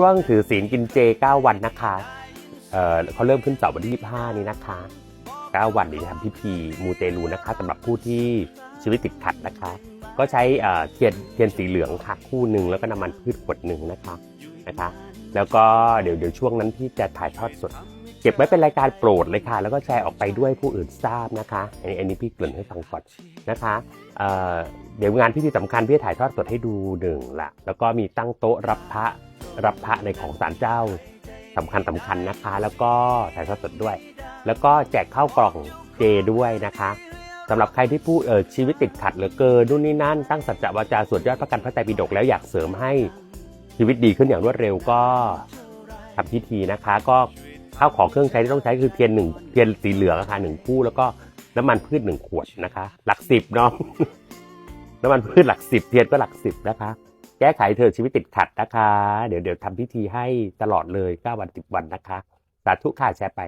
ช่วงถือศีลกินเจ 9 วันนะคะเเขาเริ่มขึ้นเสาร์วันที่ 25 นี้นะคะ 9 วันเดี๋ยวทำพิธีมูเตลูนะคะสำหรับผู้ที่ชีวิตติดขัดนะคะ ก็ใช้เเทียนเทียนสีเหลืองค่ะคู่หนึ่งแล้วก็น้ำมันพืชขวดหนึ่งนะคะนะคะ แล้วก็เดี๋ยวเดี๋ยวช่วงนั้นที่จะถ่ายทอดสด เก็บไว้เป็นรายการโปรดเลยค่ะ แล้วก็แชร์ออกไปด้วยผู้อื่นทราบนะคะอันนี้อันนี้พี่เกริ่นให้ฟังก่อนนะคะเเดี๋ยวงานพิธีสำคัญพี่จะถ่ายทอดสดให้ดูหนึ่งละแล้วก็มีตั้งโต๊ะรับพระ รับพระในของศาลเจ้าสำคัญสำคัญนะคะ แล้วก็ถ่ายทอดสดด้วย แล้วก็แจกข้าวกล่องเจด้วยนะคะสำหรับใครที่พูดเออชีวิตติดขัดเหลือเกินนู่นนี่นั่น ตั้งสัจจะวาจาสวดยอดพระกันพระไตรปิฎกแล้วอยากเสริมให้ชีวิตดีขึ้นอย่างรวดเร็วก็ทำพิธีนะคะ ก็ข้าวของเครื่องใช้ที่ต้องใช้คือเทียนหนึ่งเทียนสีเหลืองนะคะหนึ่งคู่แล้วก็น้ำมันพืชหนึ่งขวดนะคะ หลักสิบเนาะน้ำมันพืชหลักสิบเทียนก็หลักสิบนะคะ แก้ไขเธอชีวิตติดขัดนะคะ เดี๋ยวเดี๋ยวทำพิธีให้ตลอดเลย9วัน10วันนะคะ สาธุค่ะแชร์ไป